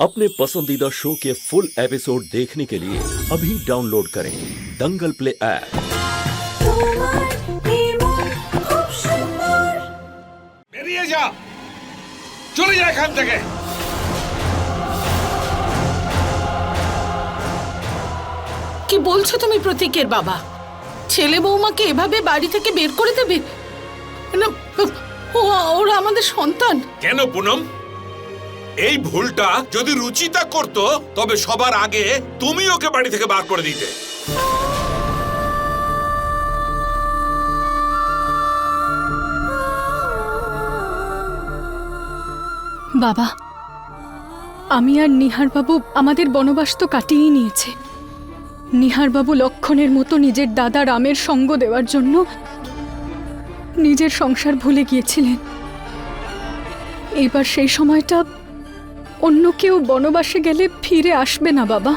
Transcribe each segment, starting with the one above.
अपने पसंदीदा शो के फुल एपिसोड देखने के लिए अभी डाउनलोड करें दंगल प्ले ऐप তোমার নির্মল খুব সুন্দর বেরিয়ে যা চলে যা এখান থেকে কি বলছো তুমি প্রতীকের বাবা ছেলে বৌমাকে এভাবে বাড়ি থেকে বের করে দেবে না ও ওরা আমাদের সন্তান কেন পুনম এই ভুলটা যদি রুচিতা করত, তবে সবার আগে তুমি ওকে বাড়ি থেকে বার করে দিতে। বাবা, আমি আর নিহারবাবু আমাদের বনবাস তো কাটিয়েই নিয়েছে। নিহারবাবু লক্ষণের মতো নিজের দাদা রামের সঙ্গ দেওয়ার জন্য নিজের সংসার ভুলে গিয়েছিলেন। এবার সেই সময়টা অন্য কেউ বনবাসে গেলে ফিরে আসবে না, বাবা।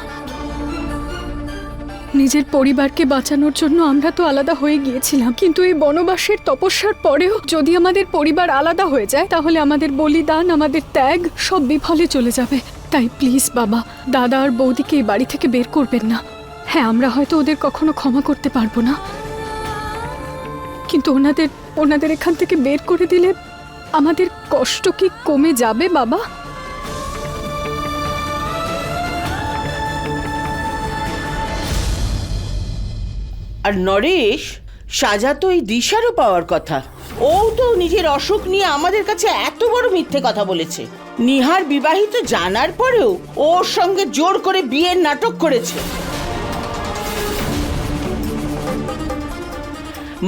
নিজের পরিবারকে বাঁচানোর জন্য আমরা তো আলাদা হয়ে গিয়েছিলাম। কিন্তু এই বনবাসের তপস্যার পরেও যদি আমাদের পরিবার আলাদা হয়ে যায়, তাহলে আমাদের বলিদান, আমাদের ত্যাগ সব বিফলে চলে যাবে। তাই প্লিজ, বাবা, দাদা আর বৌদিকে এই বাড়ি থেকে বের করবেন না। হ্যাঁ আমরা হয়তো ওদের কখনো ক্ষমা করতে পারব না। কিন্তু ওনাদের ওনাদের এখান থেকে বের করে দিলে আমাদের কষ্ট কি কমে যাবে, বাবা? আর নরেশ সাজা তো এই দিশারও পাওয়ার কথা। ও তো নিজের অসুখ নিয়ে আমাদের কাছে এত বড় মিথ্যে কথা বলেছে। নিহার বিবাহিত জানার পরেও ওর সঙ্গে জোর করে বিয়ের নাটক করেছে।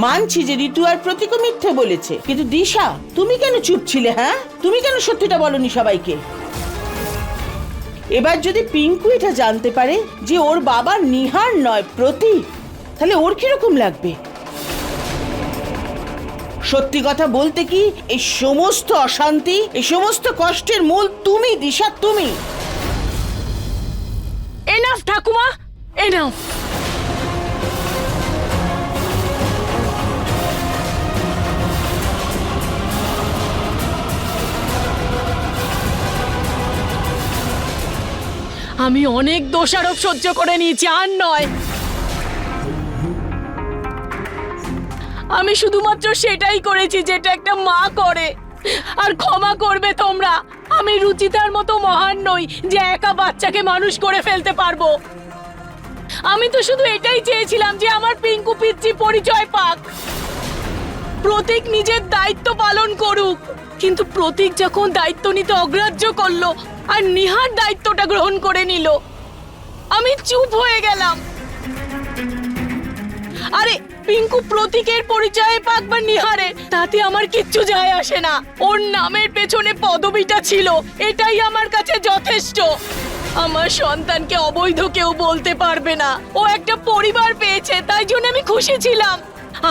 মানছি যে ঋতু আর প্রতীকও মিথ্যে বলেছে। কিন্তু দিশা, তুমি কেন চুপ ছিলে হ্যাঁ? তুমি কেন সত্যিটা বলনি সবাইকে? এবার যদি পিঙ্কু এটা জানতে পারে যে ওর বাবা নিহার নয়, প্রতীক তাহলে ওর কীরকম লাগবে? সত্যি কথা বলতে কি, এই সমস্ত অশান্তি, এই সমস্ত কষ্টের মূল তুমি, দিশা, তুমি। এনাফ ঠাকুমা এনাফ আমি অনেক দোষারোপ সহ্য করে নিয়েছি, আর নয়। আমি শুধুমাত্র সেটাই করেছি যেটা একটা মা করে। আর ক্ষমা করবে তোমরা। আমি রুচিতার মতো মহান নই যে একা বাচ্চাকে মানুষ করে ফেলতে পারব। আমি তো শুধু এটাই চেয়েছিলাম যে আমার পিঙ্কু পিচ্ছি পরিচয় পাক। প্রতীক নিজের দায়িত্ব পালন করুক। কিন্তু প্রতীক যখন দায়িত্ব নিতে অগ্রাহ্য করল আর নিহার দায়িত্বটা গ্রহণ করে নিল, আমি চুপ হয়ে গেলাম। আরে পিঙ্কু প্রতীকের পরিচয়ে পাক বা নিহারে, তাতে আমার কিচ্ছু যায় আসে না। ওর নামের পেছনে পদবিটা ছিল, এটাই আমার কাছে যথেষ্ট। আমার সন্তানকে অবৈধ কেউ বলতে পারবে না। ও একটা পরিবার পেয়েছে, তাই জন্য আমি খুশি ছিলাম।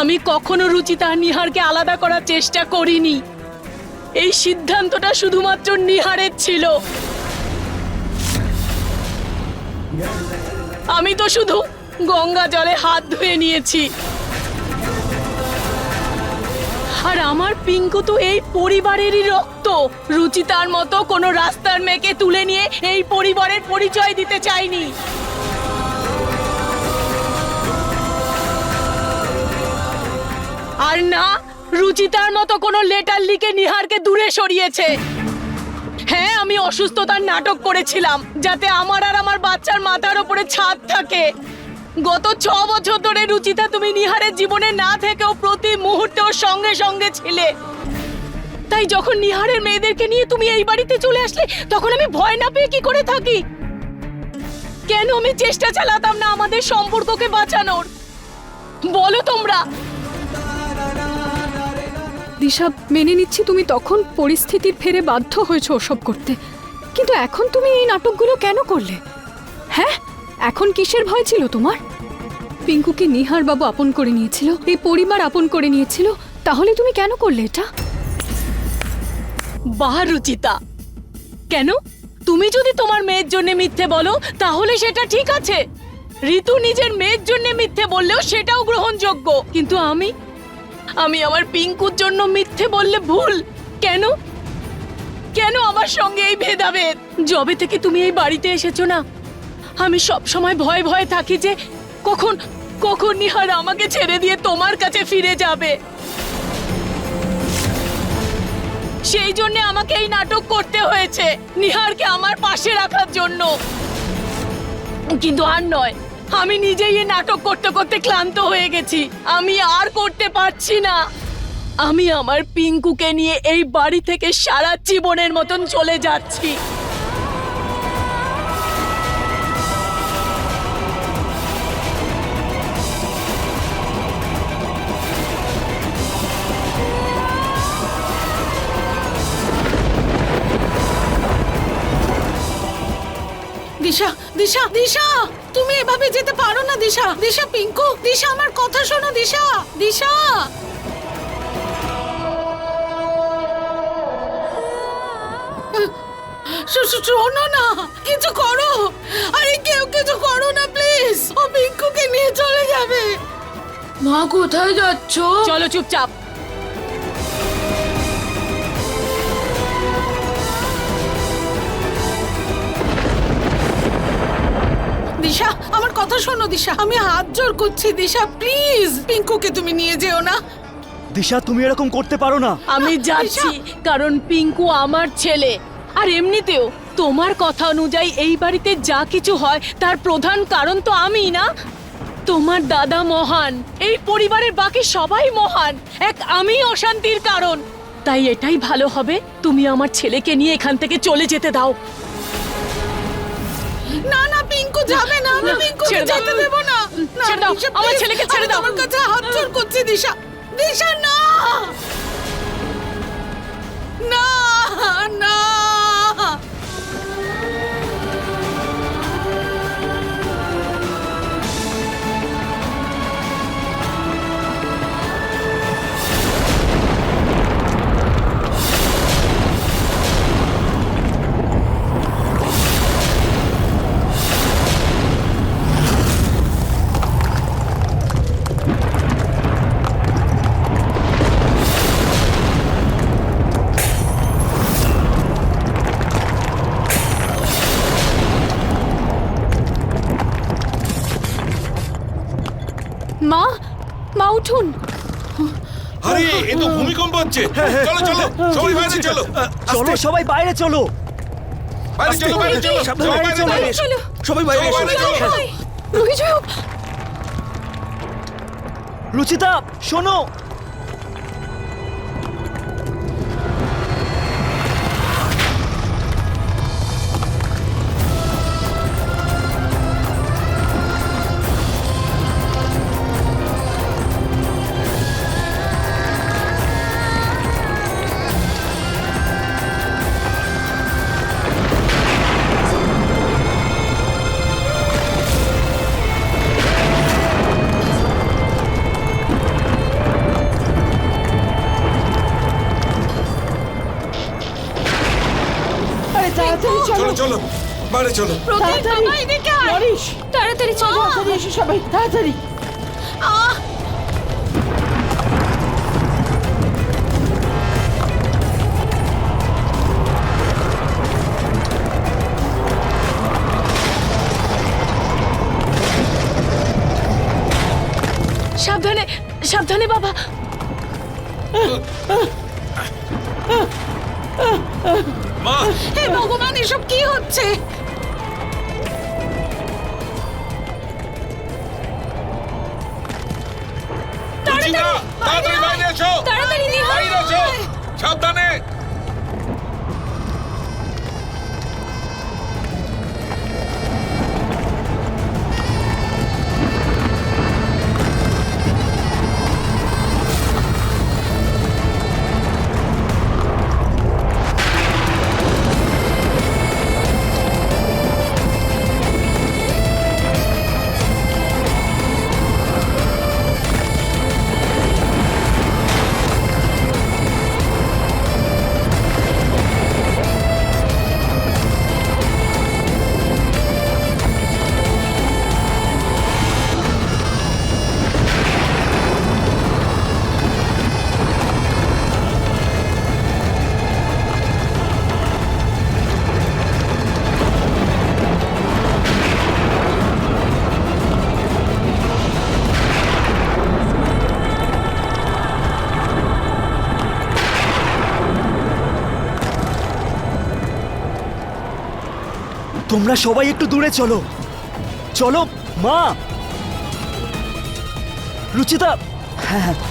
আমি কখনো রুচিতা নিহারকে আলাদা করার চেষ্টা করিনি। এই সিদ্ধান্তটা শুধুমাত্র নিহারের ছিল। আমি তো শুধু গঙ্গা জলে হাত ধুয়ে নিয়েছি। আর আমার পিঙ্কু তো এই পরিবারেরই রক্ত। রুচিতার মতো কোনো রাস্তার মেয়েকে তুলে নিয়ে এই পরিবারের পরিচয় দিতে চাইনি। আর না, রুচিতার মতো কোনো লেটার লিখে নিহারকে দূরে সরিয়েছে। হ্যাঁ আমি অসুস্থতার নাটক করেছিলাম, যাতে আমার আর আমার বাচ্চার মাথার ওপরে ছাদ থাকে। গত ছ বছর ধরে রুচিতা, তুমি নিহারের জীবনে না থেকেও প্রতি মুহূর্তে ওর সঙ্গে সঙ্গে ছিলে। তাই যখন নিহারের মেয়েদেরকে নিয়ে তুমি এই বাড়িতে চলে আসলে, তখন আমি ভয় না পেয়ে কি করে থাকি? কেন আমি চেষ্টা চালাতাম না আমাদের সম্পর্ককে বাঁচানোর? বলো তোমরা। দিশা, মেনে নিচ্ছি তুমি তখন পরিস্থিতির ফেরে বাধ্য হয়েছো ওসব করতে। কিন্তু এখন তুমি এই নাটকগুলো কেন করলে? এখন কিসের ভয় ছিল তোমার? পিঙ্কুকে নিহার বাবু আপন করে নিয়েছিল এই পরিবার আপন করে নিয়েছিল তাহলে তুমি কেন করলে এটা? বাহ রুচিতা। কেন? তুমি যদি তোমার মেয়ের জন্য মিথ্যে বলো তাহলে সেটা ঠিক আছে। ঋতু নিজের মেয়ের জন্য মিথ্যে বললেও সেটাও গ্রহণযোগ্য। কিন্তু আমি? আমি আমার পিঙ্কুর জন্য মিথ্যে বললে ভুল। কেন? কেন আমার সঙ্গে এই ভেদাভেদ? যবে থেকে তুমি এই বাড়িতে এসেছ না আমি সব সময় ভয়ে ভয়ে থাকি যে কখন কখন নিহার আমাকে ছেড়ে দিয়ে তোমার কাছে ফিরে যাবে। সেই জন্য আমাকে এই নাটক করতে হয়েছে, নিহারকে আমার পাশে রাখার জন্য। কিন্তু আর নয়, আমি নিজেই এই নাটক করতে করতে ক্লান্ত হয়ে গেছি। আমি আর করতে পারছি না। আমি আমার পিঙ্কুকে নিয়ে এই বাড়ি থেকে সারা জীবনের মতন চলে যাচ্ছি। দিশা দিশা! তুমি এভাবে যেতে পারো না, দিশা। দিশা, পিঙ্কু, দিশা, আমার কথা শোনো, দিশা। দিশা! শোনো না, কিছু করো। আরে কেউ কিছু করো না, প্লিজ। ও পিঙ্কুকে নিয়ে চলে যাবে। মা, কোথায় যাচ্ছ? চলো চুপচাপ। কথা শোনো দিশা। আমি হাত জোর করছি দিশা প্লিজ। পিঙ্কুকে তুমি নিয়ে যেও না। দিশা তুমি এরকম করতে পারো না। আমি যাচ্ছি কারণ পিঙ্কু আমার ছেলে। আর এমনিতেও তোমার কথা অনুযায়ী এই বাড়িতে যা কিছু হয় তার প্রধান কারণ তো আমি না? তোমার দাদা মহান এই পরিবারের বাকি সবাই মহান এক আমি অশান্তির কারণ। তাই এটাই ভালো হবে তুমি আমার ছেলেকে নিয়ে এখান থেকে চলে যেতে দাও। না না পিঙ্কু যাবে না আমি দাও। যেতে দেব না ছেড়ে দাও, আমার ছেলেকে ছেড়ে দাও। আমার কাছে হাত জোর করছে দিশা দিশা না ভূমিকম্প হচ্ছে। চলো চলো। সবাই বাইরে চলো। চলো সবাই বাইরে চলো। বাইরে চলো বাইরে চলো। সবাই বাইরে চলো। সবাই বাইরে চলো, বাইরে চলো। রুচিতা শোনো। চলো চলো চলো বাইরে চলো তাড়াতাড়ি চলো এসো সবাই তাড়াতাড়ি আহ সাবধানে সাবধানে বাবা মা! হে ভগবান এসব কি হচ্ছে? তাড়াতাড়ি বাইরে এসো! তাড়াতাড়ি নিহার সাবধানে! তোমরা সবাই একটু দূরে চলো। চলো মা। রুচিতা হ্যাঁ হ্যাঁ।